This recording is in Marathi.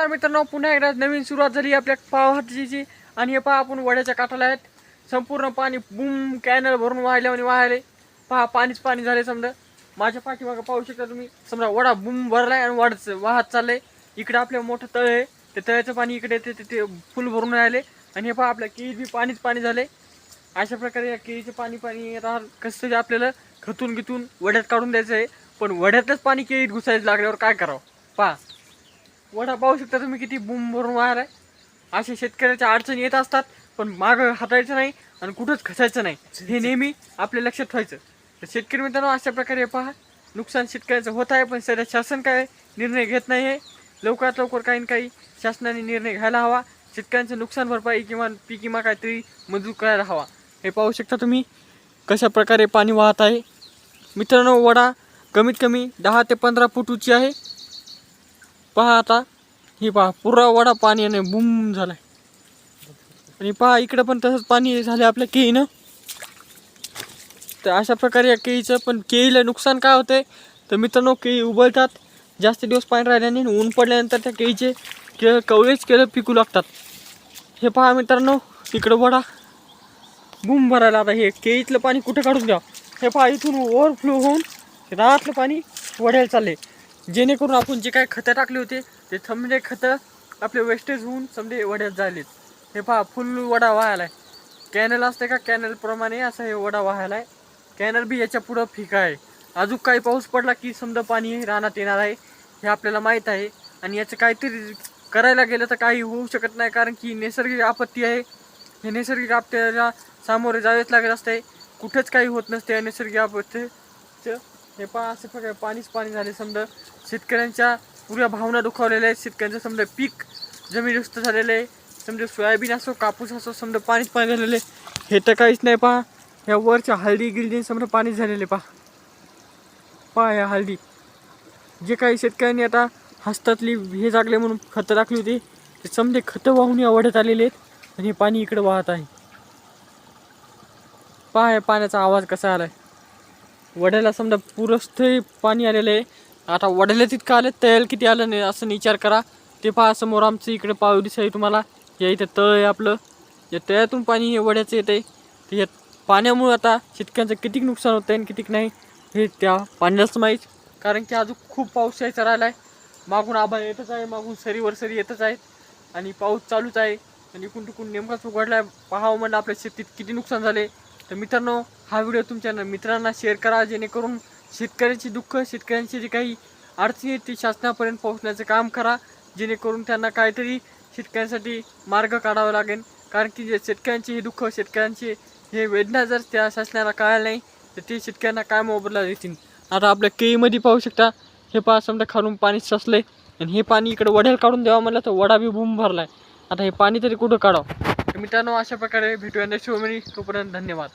नमस्कार मित्रांनो पुन्हा एकदा नवीन सुरुवात झाली आपल्या पावहातीची आणि हे पहा आपण वड्याच्या काठाला आहेत. संपूर्ण पाणी बुम कॅनल भरून वाहिले आणि वाहिले पहा पाणीच पाणी झाले समजा. माझ्या पाठीमागं पाहू शकता तुम्ही. समजा वडा बुम भरलाय आणि वाढ वाहत चाललंय. इकडे आपलं मोठं तळ आहे. ते तळ्याचं पाणी इकडे येते ते- ते फुल भरून राहिले. आणि हे पहा आपल्या केळी बी पाणीच पाणी झाले अशा प्रकारे या केळीचं पाणी पाणी राहत कसं तरी आपल्याला खतून गितून वड्यात काढून द्यायचं आहे. पण वड्यातच पाणी केळीत घुसायला लागल्यावर काय करावं? पहा वडा पाहू शकता तुम्ही किती बुम भरून वायर आहे असे शेतकऱ्याच्या अडचणी येत असतात पण मागं हातायचं नाही आणि कुठंच खसायचं नाही. हे नेहमी आपल्या लक्षात ठेवायचं. तर शेतकरी मित्रांनो अशा प्रकारे पहा. नुकसान शेतकऱ्याचं होत आहे पण सध्या शासन काय निर्णय घेत नाही आहे लवकरात लवकर काही ना काही शासनाने निर्णय घ्यायला हवा. शेतकऱ्यांचं नुकसान भरपाई किंवा पीक विमा काहीतरी मंजूर करायला हवा. हे पाहू शकता तुम्ही कशा प्रकारे पाणी वाहत आहे. मित्रांनो वडा कमीत कमी दहा ते पंधरा फूट उंची आहे. पहा आता. ही पहा पुरा वडा पाणी आणि बुम झालाय. आणि पहा इकडं पण तसंच पाणी झालं आपल्या केळीनं तर अशा प्रकारे या केळीचं पण केळीला नुकसान काय होते तर मित्रांनो केळी उबळतात जास्त दिवस पाणी राहिल्याने आणि ऊन पडल्यानंतर त्या केळीचे केळं कवळेच केळं पिकू लागतात. हे पहा मित्रांनो इकडं वडा. बुम भरायला आता हे केळीतलं पाणी कुठं काढून द्या हे पहा इथून ओव्हरफ्लो होऊन रानातलं पाणी वड्याला चालले जेणेकरून आपण जे काय खतं टाकले होते ते समजे खतं आपले वेस्टेज होऊन समजे वड्यात झालेत. हे पहा फुल वडा वाहायला आहे कॅनल असते का कॅनलप्रमाणे असं हे वडा वाहायला आहे कॅनल बी याच्या पुढं फिका आहे. अजून काही पाऊस पडला की समजा पाणी रानात येणार आहे हे आपल्याला माहीत आहे. आणि याचं काहीतरी करायला गेलं तर काही होऊ शकत नाही कारण की नैसर्गिक आपत्ती आहे. हे नैसर्गिक आपत्तीला सामोरे जावेच लागत असते. कुठंच काही होत नसते नैसर्गिक आपत्तीचं. हे पहा असं सगळं पाणीच पाणी झाले. समजा शेतकऱ्यांच्या पुऱ्या भावना दुखावलेल्या आहेत. शेतकऱ्यांचं समजा पीक जमीनस्त झालेलं आहे. समजा सोयाबीन असो कापूस असो समजा पाणीच पाणी झालेलं आहे. हे तर काहीच नाही पहा. ह्या वरच्या हळदी गिल्डी समजा पाणीच झालेले पहा. पहा ह्या हळदी. जे काही शेतकऱ्यांनी आता हस्तातली हे जागले म्हणून खतं टाकली होती ते समजे खतं वाहून आवडत आलेले आहेत आणि हे पाणी इकडं वाहत आहे. पहा या पाण्याचा आवाज कसा आला आहे वड्याला समजा पुरस्थ पाणी आलेलं आहे. आता वड्याला तितकं आलं तळ्याला किती आलं नाही असं विचार करा. ते पहा समोर आमचं इकडे पाव आहे तुम्हाला. या इथं तळ आहे आपलं. या तळ्यातून पाणी हे वड्याचं येतं आहे या पाण्यामुळे आता शेतकऱ्यांचं कितीक नुकसान होतं आहे आणि कितीक नाही हे त्या पाण्यालाच माहीत. कारण की अजून खूप पाऊस यायचा राहिला आहे मागून आभाळ येतच आहे मागून सरीवर सरी येतच आहेत. आणि पाऊस चालूच आहे. आणि इकडून तिकडून नेमकाच उघडला आहे पाहावं हो म्हणलं आपल्या शेतीत किती नुकसान झाले तर मित्रांनो हा व्हिडिओ तुमच्या मित्रांना शेअर करा जेणेकरून शेतकऱ्यांची दुःख शेतकऱ्यांची जी काही अडचणी आहेत ती शासनापर्यंत पोहोचण्याचं काम करा. जेणेकरून त्यांना काहीतरी शेतकऱ्यांसाठी मार्ग काढावा लागेल. कारण की जे शेतकऱ्यांची हे दुःख शेतकऱ्यांचे हे वेदना जर त्या शासनाला कळायला नाही तर ते शेतकऱ्यांना काय मोबदला देतील? आता आपल्या केळीमध्ये पाहू शकता हे पहा समजा खालून पाणी ससलंय आणि हे पाणी इकडे वड्याला काढून द्यावं म्हणलं तर वडा बी भरला आहे आता हे पाणी तरी कुठं काढावं? मित्रांनो अशा प्रकारे भेटूया नेक्स्ट तोपर्यंत धन्यवाद.